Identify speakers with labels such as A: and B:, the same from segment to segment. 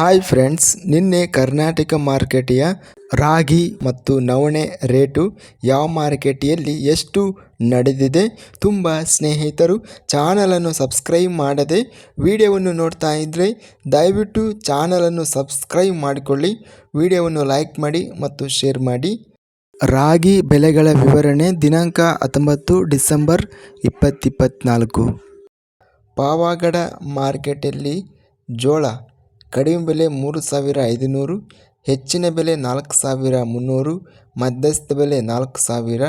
A: Hi friends ನಿನ್ನೆ ಕರ್ನಾಟಕ ಮಾರ್ಕೆಟಿಯ ರಾಗಿ ಮತ್ತು ನವಣೆ ರೇಟು ಯಾವ ಮಾರುಕಟ್ಟೆಯಲ್ಲಿ ಎಷ್ಟು ನಡೆದಿದೆ ತುಂಬ ಸ್ನೇಹಿತರು ಚಾನಲನ್ನು ಸಬ್ಸ್ಕ್ರೈಬ್ ಮಾಡದೆ ವಿಡಿಯೋವನ್ನು ನೋಡ್ತಾ ಇದ್ದರೆ ದಯವಿಟ್ಟು ಚಾನಲನ್ನು ಸಬ್ಸ್ಕ್ರೈಬ್ ಮಾಡಿಕೊಳ್ಳಿ, ವಿಡಿಯೋವನ್ನು ಲೈಕ್ ಮಾಡಿ ಮತ್ತು ಶೇರ್ ಮಾಡಿ. ರಾಗಿ ಬೆಲೆಗಳ ವಿವರಣೆ ದಿನಾಂಕ ಹತ್ತೊಂಬತ್ತು ಡಿಸೆಂಬರ್ ಇಪ್ಪತ್ತಿಪ್ಪತ್ನಾಲ್ಕು ಪಾವಗಡ ಮಾರ್ಕೆಟಲ್ಲಿ ಜೋಳ ಕಡಿಮೆ ಬೆಲೆ ಮೂರು ಸಾವಿರ ಐದುನೂರು, ಹೆಚ್ಚಿನ ಬೆಲೆ ನಾಲ್ಕು ಸಾವಿರ ಮುನ್ನೂರು, ಮಧ್ಯಸ್ಥ ಬೆಲೆ ನಾಲ್ಕು ಸಾವಿರ,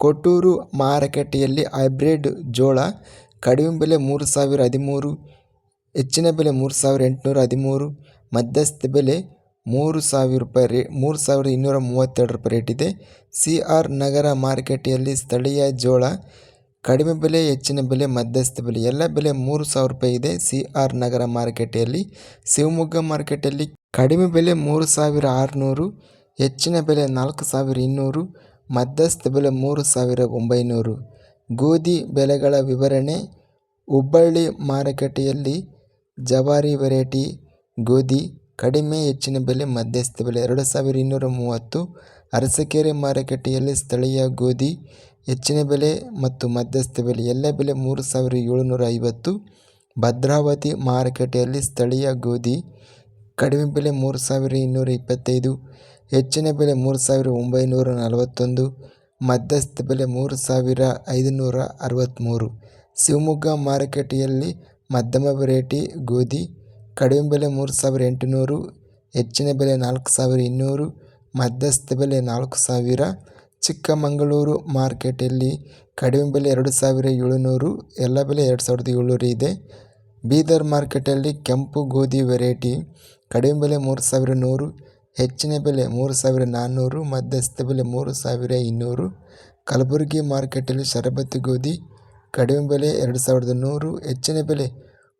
A: ಕೊಟ್ಟೂರು ಮಾರುಕಟ್ಟೆಯಲ್ಲಿ ಹೈಬ್ರಿಡ್ ಜೋಳ ಕಡಿಮೆ ಬೆಲೆ ಮೂರು ಸಾವಿರ ಹದಿಮೂರು, ಹೆಚ್ಚಿನ ಬೆಲೆ ಮೂರು ಸಾವಿರ ಎಂಟುನೂರ ಹದಿಮೂರು, ಮಧ್ಯಸ್ಥ ಬೆಲೆ ಮೂರು ಸಾವಿರ ರೂಪಾಯಿ ರೇ ಮೂರು ಸಾವಿರದ ಇನ್ನೂರ ಮೂವತ್ತೆರಡು ರೂಪಾಯಿ ರೇಟ್ ಇದೆ. ಸಿ ಆರ್ ನಗರ ಮಾರುಕಟ್ಟೆಯಲ್ಲಿ ಸ್ಥಳೀಯ ಜೋಳ ಕಡಿಮೆ ಬೆಲೆ, ಹೆಚ್ಚಿನ ಬೆಲೆ, ಮಧ್ಯಸ್ಥ ಬೆಲೆ, ಎಲ್ಲ ಬೆಲೆ ಮೂರು ಸಾವಿರ ರೂಪಾಯಿ ಇದೆ. ಸಿ ಆರ್ ನಗರ ಮಾರುಕಟ್ಟೆಯಲ್ಲಿ ಶಿವಮೊಗ್ಗ ಮಾರ್ಕೆಟಲ್ಲಿ ಕಡಿಮೆ ಬೆಲೆ ಮೂರು ಸಾವಿರ ಆರುನೂರು, ಹೆಚ್ಚಿನ ಬೆಲೆ ನಾಲ್ಕು ಸಾವಿರ ಇನ್ನೂರು, ಮಧ್ಯಸ್ಥ ಬೆಲೆ ಮೂರು ಸಾವಿರ ಒಂಬೈನೂರು. ಗೋಧಿ ಬೆಲೆಗಳ ವಿವರಣೆ, ಹುಬ್ಬಳ್ಳಿ ಮಾರುಕಟ್ಟೆಯಲ್ಲಿ ಜವಾರಿ ವೆರೈಟಿ ಗೋಧಿ, ಕಡಿಮೆ, ಹೆಚ್ಚಿನ ಬೆಲೆ, ಮಧ್ಯಸ್ಥ ಬೆಲೆ ಎರಡು ಸಾವಿರ ಇನ್ನೂರ ಮೂವತ್ತು ಅರಸಕೆರೆ ಮಾರುಕಟ್ಟೆಯಲ್ಲಿ ಸ್ಥಳೀಯ ಗೋಧಿ, ಹೆಚ್ಚಿನ ಬೆಲೆ ಮತ್ತು ಮಧ್ಯಸ್ಥ ಬೆಲೆ, ಎಲ್ಲ ಬೆಲೆ ಮೂರು ಸಾವಿರ ಏಳುನೂರ ಐವತ್ತು ಭದ್ರಾವತಿ ಮಾರುಕಟ್ಟೆಯಲ್ಲಿ ಸ್ಥಳೀಯ ಗೋಧಿ, ಕಡಿಮೆ ಬೆಲೆ ಮೂರು ಸಾವಿರ ಇನ್ನೂರ ಇಪ್ಪತ್ತೈದು ಹೆಚ್ಚಿನ ಬೆಲೆ ಮೂರು ಸಾವಿರ ಒಂಬೈನೂರ ನಲವತ್ತೊಂದು ಮಧ್ಯಸ್ಥ ಬೆಲೆ ಮೂರು ಸಾವಿರ ಐದುನೂರ ಅರವತ್ತ್ಮೂರು ಶಿವಮೊಗ್ಗ ಮಾರುಕಟ್ಟೆಯಲ್ಲಿ ಮಧ್ಯಮ ವೆರೈಟಿ ಗೋಧಿ, ಕಡಿಮೆ ಬೆಲೆ ಮೂರು ಸಾವಿರ ಎಂಟುನೂರು. ಹೆಚ್ಚಿನ ಬೆಲೆ ನಾಲ್ಕು ಸಾವಿರ ಇನ್ನೂರು. ಮಧ್ಯಸ್ಥ ಬೆಲೆ ನಾಲ್ಕು ಸಾವಿರ, ಚಿಕ್ಕಮಗಳೂರು ಮಾರ್ಕೆಟಲ್ಲಿ ಕಡಿಮೆ ಬೆಲೆ ಎರಡು ಸಾವಿರ ಏಳುನೂರು, ಎಲ್ಲ ಬೆಲೆ ಎರಡು ಸಾವಿರದ ಏಳುನೂರು ಇದೆ. ಬೀದರ್ ಮಾರ್ಕೆಟಲ್ಲಿ ಕೆಂಪು ಗೋಧಿ ವೆರೈಟಿ, ಕಡಿಮೆ ಬೆಲೆ ಮೂರು ಸಾವಿರ ನೂರು, ಹೆಚ್ಚಿನ ಬೆಲೆ ಮೂರು ಸಾವಿರ ನಾನ್ನೂರು, ಮಧ್ಯಸ್ಥ ಬೆಲೆ ಮೂರು ಸಾವಿರ ಇನ್ನೂರು. ಕಲಬುರಗಿ ಮಾರ್ಕೆಟಲ್ಲಿ ಶರಬತ್ತು ಗೋಧಿ, ಕಡಿಮೆ ಬೆಲೆ ಎರಡು ಸಾವಿರದ ನೂರು, ಹೆಚ್ಚಿನ ಬೆಲೆ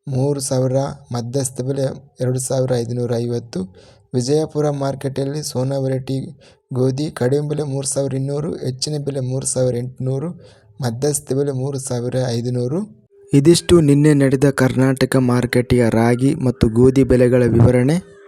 A: ಮೂರು ಸಾವಿರ, ಮಧ್ಯಸ್ಥ ಬೆಲೆ ಎರಡು ಸಾವಿರ ಐದುನೂರ ಐವತ್ತು ವಿಜಯಪುರ ಮಾರ್ಕೆಟಲ್ಲಿ ಸೋನಾ ವೆರೈಟಿ ಗೋಧಿ, ಕಡಿಮೆ ಬೆಲೆ ಮೂರು ಸಾವಿರ ಇನ್ನೂರು, ಹೆಚ್ಚಿನ ಬೆಲೆ ಮೂರು ಸಾವಿರ ಎಂಟುನೂರು, ಮಧ್ಯಸ್ಥ ಬೆಲೆ ಮೂರು ಸಾವಿರ ಐದುನೂರು. ಇದಿಷ್ಟು ನಿನ್ನೆ ನಡೆದ ಕರ್ನಾಟಕ ಮಾರುಕಟ್ಟೆಯ ರಾಗಿ ಮತ್ತು ಗೋಧಿ ಬೆಲೆಗಳ ವಿವರಣೆ.